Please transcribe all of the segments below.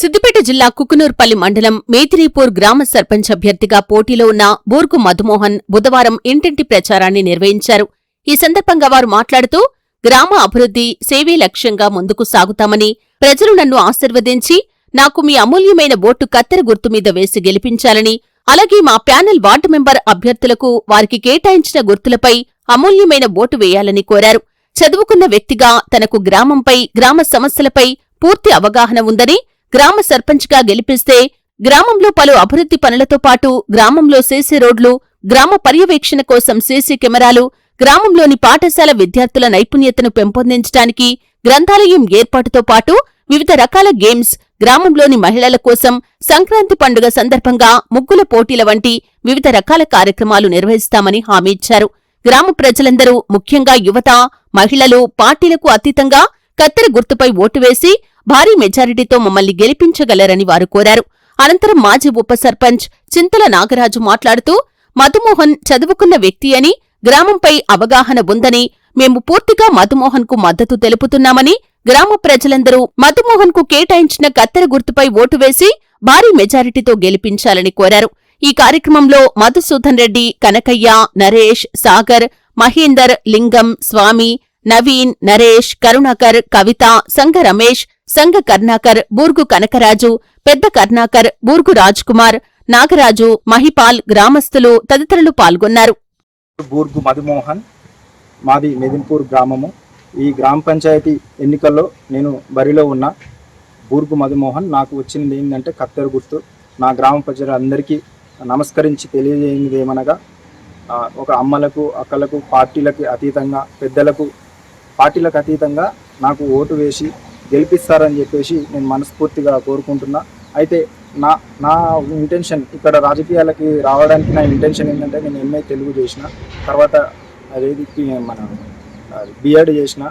సిద్దిపేట జిల్లా కుకునూర్పల్లి మండలం మేతిరీపూర్ గ్రామ సర్పంచ్ అభ్యర్థిగా పోటీలో ఉన్న బూర్గు మధుమోహన్ బుధవారం ఇంటింటి ప్రచారాన్ని నిర్వహించారు. ఈ సందర్భంగా వారు మాట్లాడుతూ గ్రామ అభివృద్ధి సేవే లక్ష్యంగా ముందుకు సాగుతామని ప్రజలు నన్ను ఆశీర్వదించి నాకు మీ అమూల్యమైన ఓటు కత్తెర గుర్తు మీద వేసి గెలిపించాలని అలాగే మా ప్యానెల్ వార్డు మెంబర్ అభ్యర్థులకు వారికి కేటాయించిన గుర్తులపై అమూల్యమైన ఓటు వేయాలని కోరారు. చదువుకున్న వ్యక్తిగా తనకు గ్రామంపై గ్రామ సమస్యలపై పూర్తి అవగాహన ఉందని గ్రామ సర్పంచ్గా గెలిపిస్తే గ్రామంలో పలు అభివృద్ధి పనులతో పాటు గ్రామంలో సీసీ రోడ్లు గ్రామ పర్యవేక్షణ కోసం సీసీ కెమెరాలు గ్రామంలోని పాఠశాల విద్యార్థుల నైపుణ్యతను పెంపొందించడానికి గ్రంథాలయం ఏర్పాటుతో పాటు వివిధ రకాల గేమ్స్ గ్రామంలోని మహిళల కోసం సంక్రాంతి పండుగ సందర్భంగా ముగ్గుల పోటీల వంటి వివిధ రకాల కార్యక్రమాలు నిర్వహిస్తామని హామీ ఇచ్చారు. గ్రామ ప్రజలందరూ ముఖ్యంగా యువత మహిళలు పార్టీలకు అతీతంగా కత్తెర గుర్తుపై ఓటు వేసి భారీ మెజారిటీతో మమ్మల్ని గెలిపించగలరని వారు కోరారు. అనంతరం మాజీ ఉప సర్పంచ్ చింతల నాగరాజు మాట్లాడుతూ మధుమోహన్ చదువుకున్న వ్యక్తి అని గ్రామంపై అవగాహన ఉందని మేము పూర్తిగా మధుమోహన్కు మద్దతు తెలుపుతున్నామని గ్రామ ప్రజలందరూ మధుమోహన్కు కేటాయించిన కత్తెర గుర్తుపై ఓటు వేసి భారీ మెజారిటీతో గెలిపించాలని కోరారు. ఈ కార్యక్రమంలో మధుసూదన్ రెడ్డి కనకయ్య నరేష్ సాగర్ మహేందర్ లింగం స్వామి నవీన్ నరేష్ కరుణాకర్ కవిత సంగ రమేష్ సంగ కర్ణాకర్ బూర్గు కనకరాజు పెద్ద కర్ణాకర్ బూర్గు రాజ్కుమార్ నాగరాజు మహిపాల్ గ్రామస్తులు తదితరులు పాల్గొన్నారు. బూర్గు మధుమోహన్ మాది మెదింపూర్ గ్రామము. ఈ గ్రామ పంచాయతీ ఎన్నికల్లో నేను బరిలో ఉన్న బూర్గు మధుమోహన్ నాకు వచ్చింది ఏంటంటే కత్తెర గుర్తు. నా గ్రామ ప్రజలందరికీ నమస్కరించి తెలియజేయనిది ఏమనగా ఒక అమ్మలకు అక్కలకు పార్టీలకి అతీతంగా పెద్దలకు పార్టీలకు అతీతంగా నాకు ఓటు వేసి గెలిపిస్తారని చెప్పేసి నేను మనస్ఫూర్తిగా కోరుకుంటున్నా. అయితే నా నా ఇంటెన్షన్ ఇక్కడ రాజకీయాలకి రావడానికి నా ఇంటెన్షన్ ఏంటంటే నేను ఎంఏ తెలుగు చేసిన తర్వాత అదేది మన బిఎడ్ చేసిన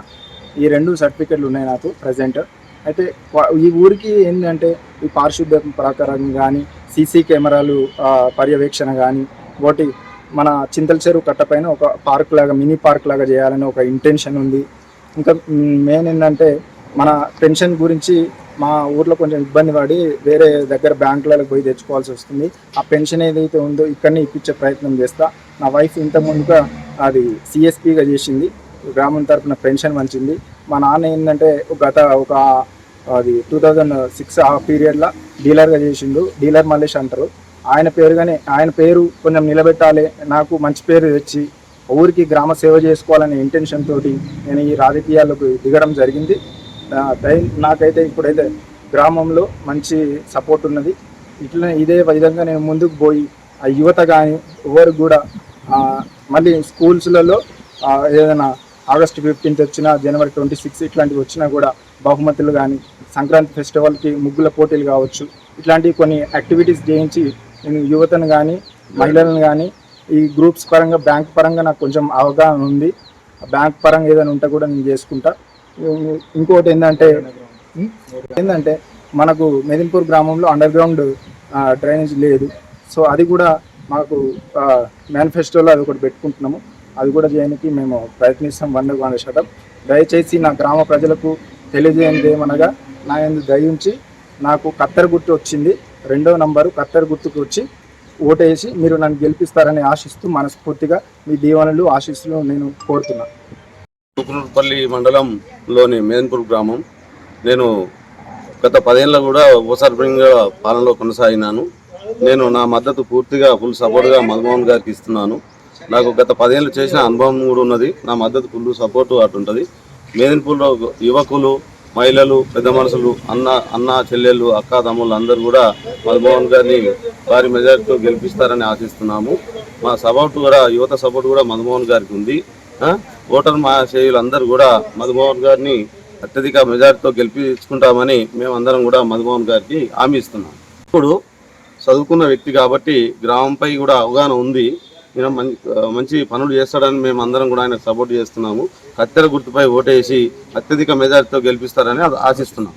ఈ రెండు సర్టిఫికెట్లు ఉన్నాయి నాకు ప్రజెంట్ అయితే ఈ ఊరికి ఏంటంటే ఈ పారిశుద్ధ్య ప్రకారం కానీ సీసీ కెమెరాలు పర్యవేక్షణ కానీ ఒకటి మన చింతల చెరువు కట్టపైన ఒక పార్క్ లాగా మినీ పార్క్ లాగా చేయాలని ఒక ఇంటెన్షన్ ఉంది. ఇంకా మెయిన్ ఏంటంటే మన పెన్షన్ గురించి మా ఊర్లో కొంచెం ఇబ్బంది పడి వేరే దగ్గర బ్యాంకులకు పోయి తెచ్చుకోవాల్సి వస్తుంది. ఆ పెన్షన్ ఏదైతే ఉందో ఇక్కడనే ఇప్పించే ప్రయత్నం చేస్తా. నా వైఫ్ ఇంత ముందుగా అది సిఎస్పిగా చేసింది. గ్రామం తరఫున పెన్షన్ వంచింది మా నాన్న ఏంటంటే గత ఒక అది టూ థౌజండ్ సిక్స్ ఆ పీరియడ్లో డీలర్గా చేసిండు. డీలర్ మల్లేష్ అంటారు. ఆయన పేరుగానే ఆయన పేరు కొంచెం నిలబెట్టాలి. నాకు మంచి పేరు తెచ్చి ఊరికి గ్రామ సేవ చేసుకోవాలనే ఇంటెన్షన్ తోటి నేను ఈ రాజకీయాలకు దిగడం జరిగింది. నాకైతే ఇప్పుడైతే గ్రామంలో మంచి సపోర్ట్ ఉన్నది. ఇట్లా ఇదే విధంగా నేను ముందుకు పోయి ఆ యువత కానీ ఎవరు కూడా మళ్ళీ స్కూల్స్లలో ఏదైనా ఆగస్ట్ ఫిఫ్టీన్త్ వచ్చినా జనవరి ట్వంటీ సిక్స్ ఇట్లాంటివి వచ్చినా కూడా బహుమతులు కానీ సంక్రాంతి ఫెస్టివల్కి ముగ్గుల పోటీలు కావచ్చు. ఇట్లాంటివి కొన్ని యాక్టివిటీస్ చేయించి నేను యువతను కానీ మహిళలను కానీ ఈ గ్రూప్స్ పరంగా బ్యాంక్ పరంగా నాకు కొంచెం అవగాహన ఉంది. బ్యాంక్ పరంగా ఏదైనా ఉంటే కూడా నేను చేసుకుంటా. ఇంకోటి ఏంటంటే ఏంటంటే మనకు మెదింపూర్ గ్రామంలో అండర్ గ్రౌండ్ డ్రైనేజ్ లేదు. సో అది కూడా మాకు మేనిఫెస్టోలో అది ఒకటి పెట్టుకుంటున్నాము. అది కూడా చేయడానికి మేము ప్రయత్నిస్తాం వన్ వంద శాతం. దయచేసి నా గ్రామ ప్రజలకు తెలియజేయండి ఏమనగా నా ఎందు దయ ఉంచి నాకు కత్తెర గుర్తు వచ్చింది. రెండో నంబరు కత్తెర గుర్తుకు వచ్చి ఓటేసి మీరు నన్ను గెలిపిస్తారని ఆశిస్తూ మనస్ఫూర్తిగా మీ దీవెనలు ఆశీస్సులు నేను కోరుతున్నాను తుకునూరుపల్లి మండలంలోని మేదన్పూర్ గ్రామం. నేను గత పదేళ్ళ కూడా ఉపసర్పంగా పాలనలో కొనసాగినాను. నేను నా మద్దతు పూర్తిగా ఫుల్ సపోర్ట్గా మధుమోహన్ గారికి ఇస్తున్నాను. నాకు గత పదేళ్ళు చేసిన అనుభవం కూడా ఉన్నది. నా మద్దతు ఫుల్ సపోర్టు అటు ఉంటుంది. మేదన్పూర్లో యువకులు మహిళలు పెద్ద మనుషులు అన్న అన్న చెల్లెళ్ళు అక్క తమ్ముళ్ళు అందరూ కూడా మధుభవన్ గారిని వారి మెజార్టీతో గెలిపిస్తారని ఆశిస్తున్నాము. మా సపోర్ట్ కూడా యువత సపోర్ట్ కూడా మధుమోహన్ గారికి ఉంది. ఓటర్ ఓటర్ మహాశయులందరూ కూడా మధుమోహన్ గారిని అత్యధిక మెజార్టీతో గెలిపించుకుంటామని మేమందరం కూడా మధుమోహన్ గారికి హామీ ఇస్తున్నాం. ఇప్పుడు చదువుకున్న వ్యక్తి కాబట్టి గ్రామంపై కూడా అవగాహన ఉంది. ఈయన మంచి పనులు చేస్తాడని మేము అందరం కూడా ఆయనకు సపోర్ట్ చేస్తున్నాము. కత్తెర గుర్తుపై ఓటేసి అత్యధిక మెజార్టీతో గెలిపిస్తారని ఆశిస్తున్నాం.